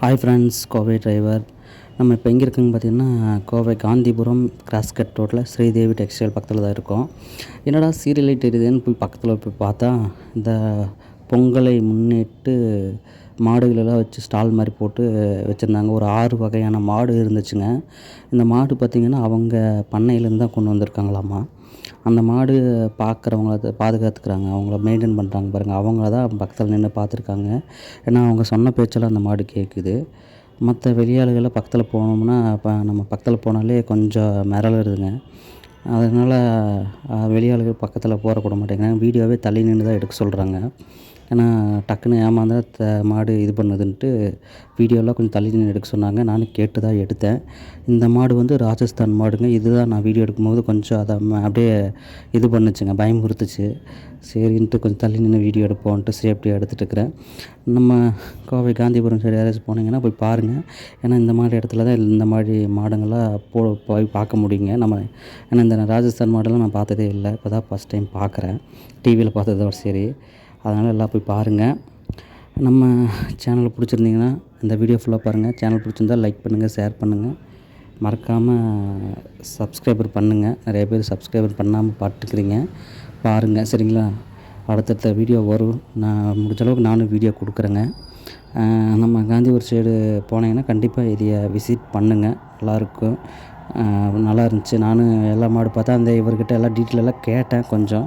Hi friends Kovai driver நம்ம இப்போ எங்கே இருக்குன்னு பார்த்தீங்கன்னா கோவை காந்திபுரம் கிராஸ்கட் ரோட்டில் ஸ்ரீதேவி டெக்ஸ்டைல் பக்கத்தில் தான் இருக்கோம். என்னடா சீரியல் லைட் எரியுதுன்னு போய் பக்கத்தில் போய் பார்த்தா இந்த பொங்கலை முன்னிட்டு மாடுகளெல்லாம் வச்சு ஸ்டால் மாதிரி போட்டு வச்சுருந்தாங்க. ஒரு ஆறு வகையான மாடு இருந்துச்சுங்க. இந்த மாடு பார்த்திங்கன்னா அவங்க பண்ணையிலேருந்து தான் கொண்டு வந்திருக்காங்களாமா? அந்த மாடு பார்க்குறவங்கள அதை பாதுகாத்துக்கிறாங்க. அவங்கள மெயின்டைன் பண்ணுறாங்க பாருங்கள் அவங்கள தான் பக்கத்தில் நின்று பார்த்துருக்காங்க ஏன்னா அவங்க சொன்ன பேச்செல்லாம் அந்த மாடு கேட்குது மற்ற வெளியாளுகளை பக்கத்தில் போனோம்னா இப்போ நம்ம பக்கத்தில் போனாலே கொஞ்சம் மிரளுதுங்க. அதனால் வெளியாளுகள் பக்கத்தில் போகிற கூட மாட்டேங்கிறாங்க. வீடியோவே தள்ளி நின்று தான் எடுக்க சொல்கிறாங்க ஏன்னா டக்குன்னு ஏமாந்தா த மாடு இது பண்ணுதுன்ட்டு வீடியோலாம் கொஞ்சம் தள்ளி நின்று எடுக்க சொன்னாங்க. நானும் கேட்டு தான் எடுத்தேன். இந்த மாடு வந்து ராஜஸ்தான் மாடுங்க. இதுதான் நான் வீடியோ எடுக்கும்போது கொஞ்சம் அதை அப்படியே இது பண்ணுச்சுங்க. பயமுறுத்துச்சு சரின்ட்டு கொஞ்சம் தள்ளி நின்று வீடியோ எடுப்போன்ட்டு சேஃப்டியாக எடுத்துகிட்டு இருக்கிறேன். நம்ம கோவை காந்திபுரம் சைடு யாராச்சும் போனீங்கன்னா போய் பாருங்கள் ஏன்னா இந்த மாதிரி இடத்துல தான் இந்த மாதிரி மாடுங்கள்லாம் போ போய் பார்க்க முடியுங்க. நம்ம ஏன்னா இந்த ராஜஸ்தான் மாடெல்லாம் நான் பார்த்ததே இல்லை. இப்போ தான் ஃபஸ்ட் டைம் பார்க்குறேன் டிவியில் பார்த்ததோட சரி. அதனால் எல்லாம் போய் பாருங்கள். நம்ம சேனலை பிடிச்சிருந்தீங்கன்னா இந்த வீடியோ ஃபுல்லாக பாருங்கள். சேனல் பிடிச்சிருந்தா லைக் பண்ணுங்கள் ஷேர் பண்ணுங்கள். மறக்காமல் சப்ஸ்கிரைபர் பண்ணுங்கள். நிறைய பேர் சப்ஸ்கிரைபர் பண்ணாமல் பார்த்துக்கிறீங்க. பாருங்கள் சரிங்களா? அடுத்தடுத்த வீடியோ வரும். நான் முடிஞ்ச அளவுக்கு நானும் வீடியோ கொடுக்குறேங்க. நம்ம நம்ம காந்திபுரம் சைடு போனீங்கன்னா கண்டிப்பாக இதையை விசிட் பண்ணுங்கள். நல்லாயிருக்கும். நல்லா இருந்துச்சு. நானும் எல்லா மாடு பார்த்தா அந்த இவர்கிட்ட எல்லா டீட்டெயிலெல்லாம் கேட்டேன் கொஞ்சம்.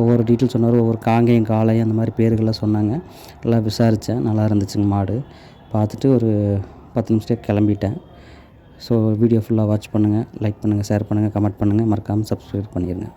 ஒவ்வொரு டீட்டெயில் சொன்னார் ஒவ்வொரு காங்கேயம் காளையும் அந்த மாதிரி பேர்கள்லாம் சொன்னாங்க. எல்லாம் விசாரித்தேன் நல்லா இருந்துச்சுங்க மாடு. பார்த்துட்டு ஒரு பத்து நிமிஷத்துக்கு கிளம்பிட்டேன். ஸோ வீடியோ ஃபுல்லாக வாட்ச் பண்ணுங்கள் லைக் பண்ணுங்கள் ஷேர் பண்ணுங்கள் கமெண்ட் பண்ணுங்கள் மறக்காமல் சப்ஸ்கிரைப் பண்ணிடுங்க